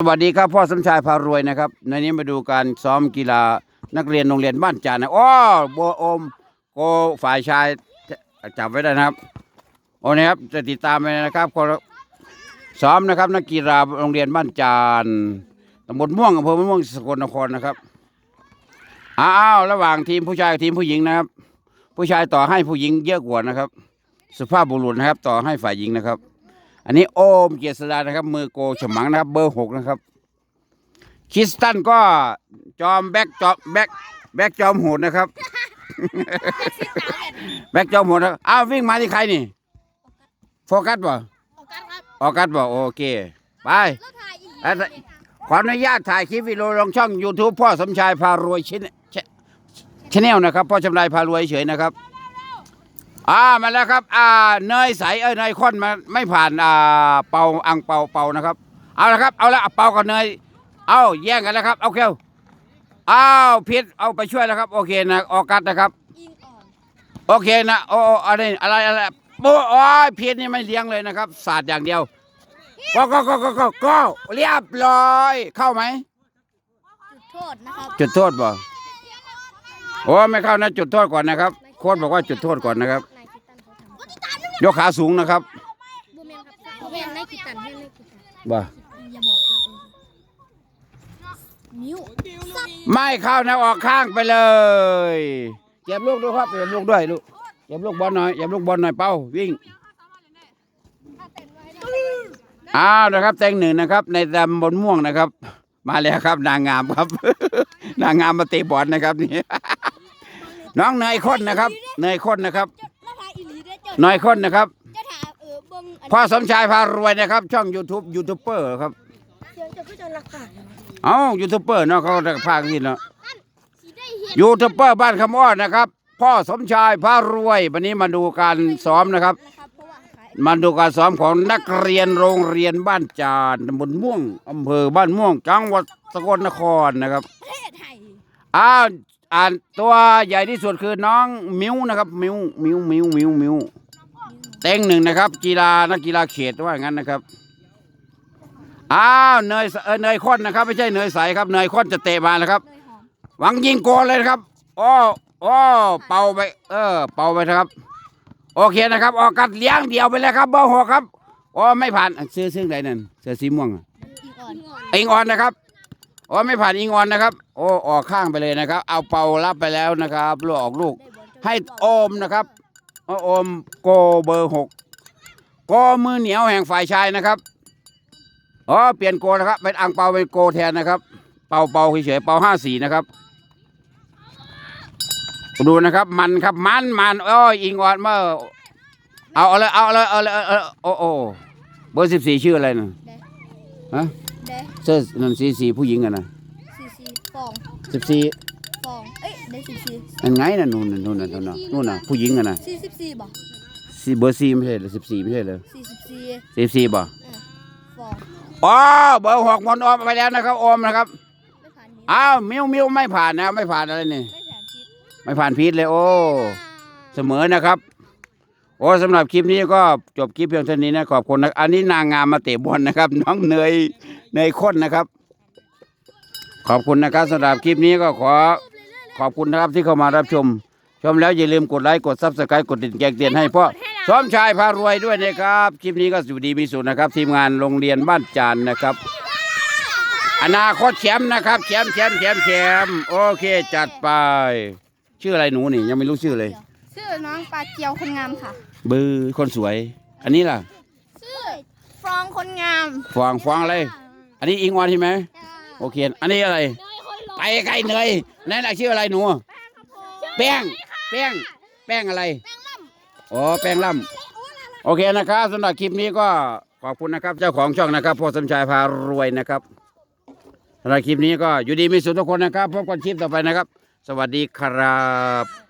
สวัสดีครับพ่อสมชายพารวยนะครับในนี้มาดูการซ้อมกีฬานักเรียนโรงเรียนบ้านจานนะโอ้อโบโอมโกฝ่ายชายจับไว้ได้นะครับโอ้นะครับจะติดตามไปนะครับก็ซ้อมนะครับ นักกีฬาโรงเรียนบ้านจานตำบลม่วงอำเภอม่วงสกลนครนะครับอ้าวระหว่างทีมผู้ชายกับทีมผู้หญิงนะครับ ผู้ชายต่อให้ผู้หญิงเยอะกว่านะครับ สุภาพบุรุษนะครับ ต่อให้ฝ่ายหญิงนะครับ อันนี้โอมเกียรติสดานะครับ มือโกฉมังนะครับ เบอร์หกนะครับ คริสตันก็จอมแบ็กจอมแบ็กแบ็กจอมโหดนะครับ แบ็กจอมโหดนะครับอ้าววิ่งมาที่ใครนี่ โฟกัสป่ะออกกันครับออกัสป่ะโอเค ไปแล้วถ่ายอีกแล้วขออนุญาตถ่ายคลิปวิดีโอลงช่อง YouTube พ่อสมชายพารวยชิ้นชแนลนะครับ พ่อชำนายพารวยเฉยนะครับ อ่ามาแล้วครับ อ่าเนยใสเอ้ยเนยข้นมาไม่ผ่านอ่าเป่าอังเป่าเป่านะครับ เอาละครับ เอาละเป่ากับเนย เอาแย่งกันแล้วครับ เอาเกลอ้าวพิษเอาไปช่วยแล้วครับ โอเคนะออกัสนะครับ อิงอ่อนโอเคนะโอ้โอ้อะไรอะไรอะไรโอ้โอ้ยพิษนี่ไม่เลี้ยงเลยนะครับศาสตร์อย่างเดียวก็ก็ก็ก็ก็ก็เรียบร้อย เข้าไหม จุดโทษนะครับจุดโทษบ่โอ้ไม่เข้านะจุดโทษก่อนนะครับ โค้ชบอกว่าจุดโทษก่อนนะครับ ยกขาสูงนะครับบูเมนครับบูเมนนายคิดตันให้นายคิดตันบ่อย่าบอกเราเองนิ้วไม่เข้านะออกข้างไปเลยเก็บลูกด้วยครับเก็บลูกด้วยลูกเก็บลูกบอลหน่อยเก็บลูกบอลหน่อยเป้าวิ่งอ้าวนะครับ แตงหนึ่งนะครับ ในตำบลม่วงนะครับ มาแล้วครับ นางงามครับ นางงามมาเตะบอลนะครับนี่น้องเนยข้นนะครับ เนยข้นนะครับ แล้วถ่ายอีหลีได้เจ้าเนยข้นนะครับ จะถ่ายเออเบิ้งอันพ่อสมชายพารวยนะครับ ช่อง YouTube ยูทูบเบอร์ครับ เสียงจะก็จะรักษาเอ้ายูทูบเบอร์เนาะเขาจะพากที่เนาะสีได้เห็นยูทูบเบอร์บ้านคำอ้อนนะครับ พ่อสมชายพารวยวันนี้มาดูการซ้อมนะครับ นะครับเพราะว่าขายมาดูการซ้อมของนักเรียนโรงเรียนบ้านจานตำบลม่วงอำเภอบ้านม่วงจังหวัดสกลนครนะครับ ประเทศไทยอ้าวอ่านตัวใหญ่ที่สุดคือน้องมิวนะครับ มิวมิวมิวมิวมิว เต็งหนึ่งนะครับ กีฬานักกีฬาเขตว่าอย่างนั้นนะครับอ้าวเนยเออเนยข้นนะครับ ไม่ใช่เนยใสครับเนยข้นจะเตะมาแล้วครับเนยหอมหวังยิงโกนเลยนะครับโอ้โอ้เป่าไป เออ เป่าไปนะครับ โอเคนะครับ ออกกัดเลี้ยงเดียวไปเลยครับเบอร์หกครับโอ้ไม่ผ่านเสื้อซึ่งไหนนั่นเสื้อสีม่วงอะอิงอ่อนอิงออนนะครับโอ้ไม่ผ่านอิงออนนะครับ โอ้ออกข้างไปเลยนะครับ เอาเป่ารับไปแล้วนะครับลูกออกลูกได้บอลให้โอมนะครับ โอมโกเบอร์หกโกมือเหนียวแห่งฝ่ายชายนะครับอ๋อเปลี่ยนโกนะครับเป็นอังเปาเป็นโกแทนนะครับ เป่าเป่าเฉยๆเป่าห้าสี่นะครับดูนะครับมันครับมันมันโอ้ยอิงออนเมื่อเอาเอาเลยเอาเลยเอาเลยเอาเลยโอ้โอ้เบอร์สิบสี่ชื่ออะไรนะฮะเด้เสื้อนั่นสีสีผู้หญิงอะนะซีซีฟองสิบสี่ฟองเอ้ย ได้ซีซีนั่นไงน่ะนู่นน่ะนู่นน่ะนู่นน่ะนู่นน่ะผู้หญิงอะนะสี่สิบสี่บ่สีเบอร์สี่ไม่ใช่เหรอสิบสี่ไม่ใช่เหรอสี่สิบสี่สิบสี่บ่ฟองอ๋อเบอร์หกมนต์ออมไปแล้วนะครับออมนะครับไม่ผ่านนิ้วอ้าวมิวมิวไม่ผ่านนะไม่ผ่านอะไรนี่ไม่ผ่านพิษไม่ผ่านพีทเลยโอ้ เสมอนะครับ โอ้สำหรับคลิปนี้ก็จบคลิปเพียงเท่านี้นะขอบคุณนะอันนี้นางงามมาเตะบอลนะครับ น้องเนยเนยข้นนะครับ ขอบคุณนะครับสำหรับคลิปนี้ก็ขอ ขอบคุณนะครับที่เข้ามารับชม ชมแล้วอย่าลืมกดไลค์กดซับสไครต์กดติดแจ้งเตือนให้พ่อสมชายพารวยด้วยนะครับคลิปนี้ก็สุขดีมีสุขนะครับ ทีมงานโรงเรียนบ้านจานนะครับ อนาคตแชมป์นะครับแชมป์แชมป์แชมป์แชมป์โอเค จัดไป ชื่ออะไรหนูนี่ยังไม่รู้ชื่อเลย ชื่อน้องปลาเกียวคนงามค่ะ บือคนสวย อันนี้ล่ะชื่อฟองคนงามฟางฟางอะไร อันนี้อิงออนใช่ไหมโอเค อันนี้อะไร ไปไกลเนยนั่นแหละชื่ออะไรหนู แป้งแป้งแป้งอะไรอ๋อแป้งล่ำโอเคนะครับสำหรับคลิปนี้ก็ขอบคุณนะครับ เจ้าของช่องนะครับพ่อสมชายพารวยนะครับสำหรับคลิปนี้ก็อยู่ดีมีสุขทุกคนนะครับพบกันคลิปต่อไปนะครับ สวัสดีครับ